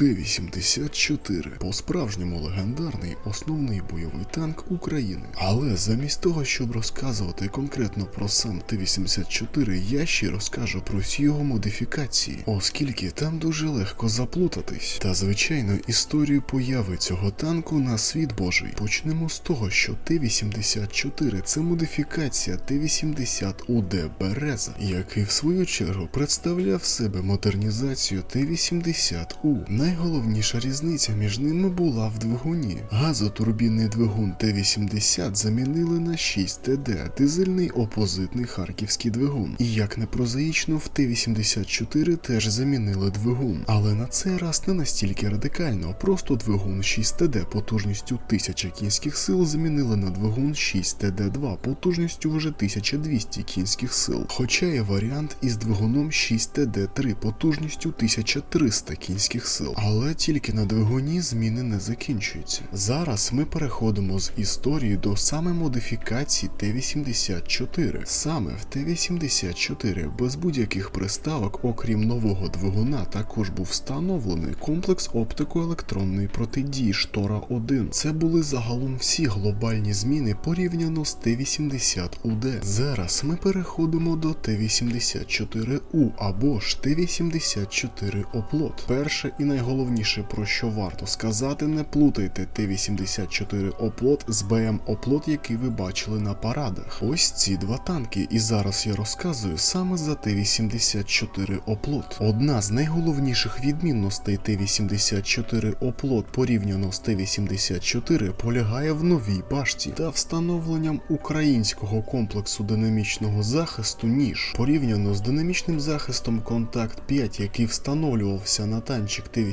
Т-84 по-справжньому легендарний основний бойовий танк України. Але замість того, щоб розказувати конкретно про сам Т-84, я ще розкажу про всі його модифікації, оскільки там дуже легко заплутатись. Та звичайно, історію появи цього танку на світ Божий. Почнемо з того, що Т-84 це модифікація Т-80УД Береза, який в свою чергу представляв себе модернізацію Т-80У. Найголовніша різниця між ними була в двигуні. Газотурбінний двигун Т-80 замінили на 6 ТД, дизельний опозитний харківський двигун. І як не прозаїчно, в Т-84 теж замінили двигун. Але на цей раз не настільки радикально, просто двигун 6 ТД потужністю 1000 кінських сил замінили на двигун 6 ТД2 потужністю вже 1200 кінських сил. Хоча є варіант із двигуном 6 ТД3 потужністю 1300 кінських сил. Але тільки на двигуні зміни не закінчуються. Зараз ми переходимо з історії до саме модифікації Т-84. Саме в Т-84 без будь-яких приставок, окрім нового двигуна, також був встановлений комплекс оптико-електронної протидії Штора 1. Це були загалом всі глобальні зміни порівняно з Т-80УД. Зараз ми переходимо до Т-84У або ж Т-84 Оплот. Перше і найголовніше про що варто сказати, не плутайте Т-84 Оплот з БМ Оплот, який ви бачили на парадах. Ось ці два танки, і зараз я розказую саме за Т-84 Оплот. Одна з найголовніших відмінностей Т-84 Оплот порівняно з Т-84 полягає в новій башті та встановленням українського комплексу динамічного захисту ніж порівняно з динамічним захистом Контакт 5, який встановлювався на танчик Т-84,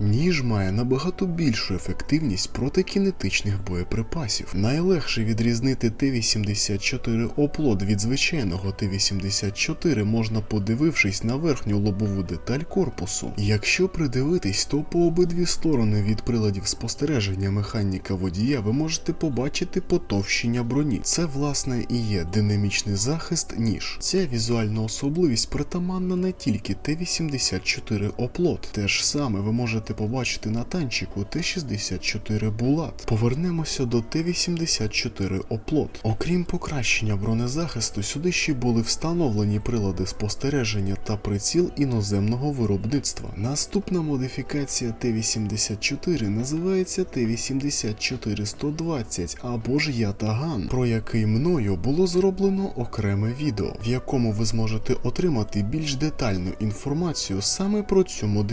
ніж має набагато більшу ефективність проти кінетичних боєприпасів. Найлегше відрізнити Т-84 оплот від звичайного Т-84 можна подивившись на верхню лобову деталь корпусу. Якщо придивитись, то по обидві сторони від приладів спостереження механіка водія ви можете побачити потовщення броні. Це власне і є динамічний захист ніж. Ця візуальна особливість притаманна не тільки Т-84 оплот. Те ж саме ви можете побачити на танчику Т-64 Булат. Повернемося до Т-84 оплот. Окрім покращення бронезахисту, сюди ще були встановлені прилади спостереження та приціл іноземного виробництва. Наступна модифікація Т-84 називається Т-84-120 або ж Ятаган, про який мною було зроблено окреме відео, в якому ви зможете отримати більш детальну інформацію саме про цю модифікацію.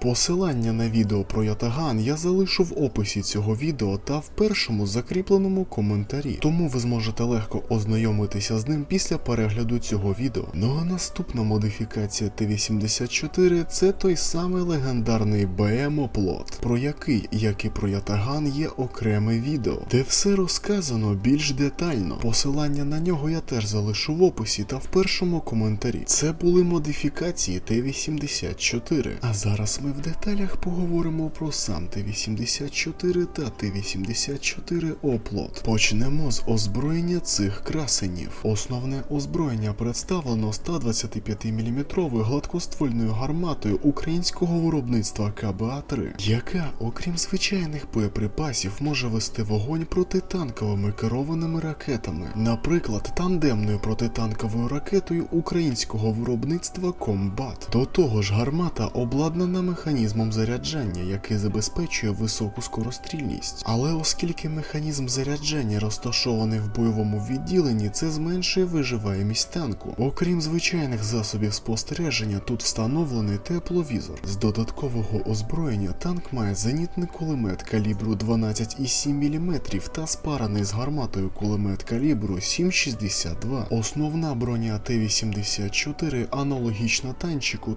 Посилання на відео про Ятаган я залишу в описі цього відео та в першому закріпленому коментарі, тому ви зможете легко ознайомитися з ним після перегляду цього відео. Ну а наступна модифікація Т-84 це той самий легендарний БМ Оплот, про який, як і про Ятаган, є окреме відео, де все розказано більш детально. Посилання на нього я теж залишу в описі та в першому коментарі. Це були модифікації Т-84. А зараз ми в деталях поговоримо про сам Т-84 та Т-84 Оплот. Почнемо з озброєння цих красенів. Основне озброєння представлено 125-мм гладкоствольною гарматою українського виробництва КБА-3, яка, окрім звичайних боєприпасів, може вести вогонь протитанковими керованими ракетами, наприклад, тандемною протитанковою ракетою українського виробництва Комбат. До того ж, гармата обладнана механізмом заряджання, який забезпечує високу скорострільність. Але оскільки механізм заряджання розташований в бойовому відділенні, це зменшує виживаємість танку. Окрім звичайних засобів спостереження, тут встановлений тепловізор. З додаткового озброєння танк має зенітний кулемет калібру 12,7 мм та спараний з гарматою кулемет калібру 7,62. Основна броня Т-84 аналогічна танчику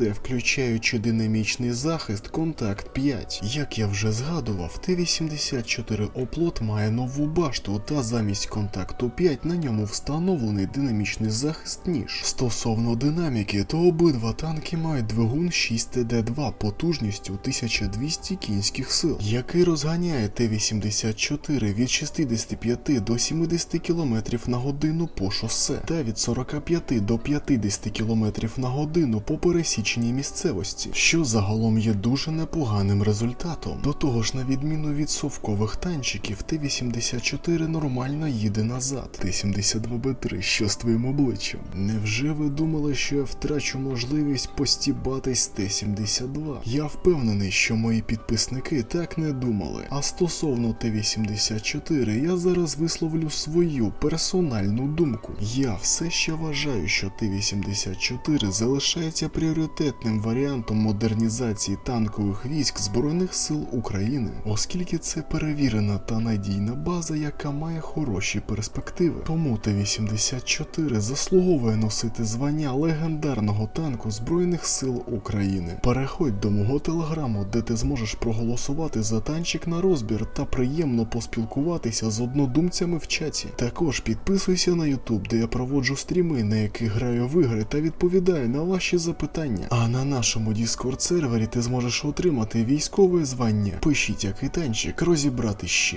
Т-80УД, включаючи динамічний захист Контакт 5. Як я вже згадував, Т-84 оплот має нову башту та замість контакту 5 на ньому встановлений динамічний захист ніж. Стосовно динаміки, то обидва танки мають двигун 6ТД2 потужністю 1200 кінських сил, який розганяє Т-84 від 65 до 70 км на годину по шосе та від 45 до 50 км на годину по пересіченню визначеній місцевості, що загалом є дуже непоганим результатом. До того ж, на відміну від совкових танчиків, Т-84 нормально їде назад. Т-72Б3, що з твоїм обличчям? Невже ви думали, що я втрачу можливість постібатись Т-72? Я впевнений, що мої підписники так не думали. А стосовно Т-84, я зараз висловлю свою персональну думку. Я все ще вважаю, що Т-84 залишається пріоритетним варіантом модернізації танкових військ Збройних сил України, оскільки це перевірена та надійна база, яка має хороші перспективи. Тому Т-84 заслуговує носити звання легендарного танку Збройних сил України. Переходь до мого телеграму, де ти зможеш проголосувати за танчик на розбір та приємно поспілкуватися з однодумцями в чаті. Також підписуйся на YouTube, де я проводжу стріми, на яких граю в ігри та відповідаю на ваші запитання. А на нашому Discord сервері ти зможеш отримати військове звання. Пишіть, який танчик розібрати ще.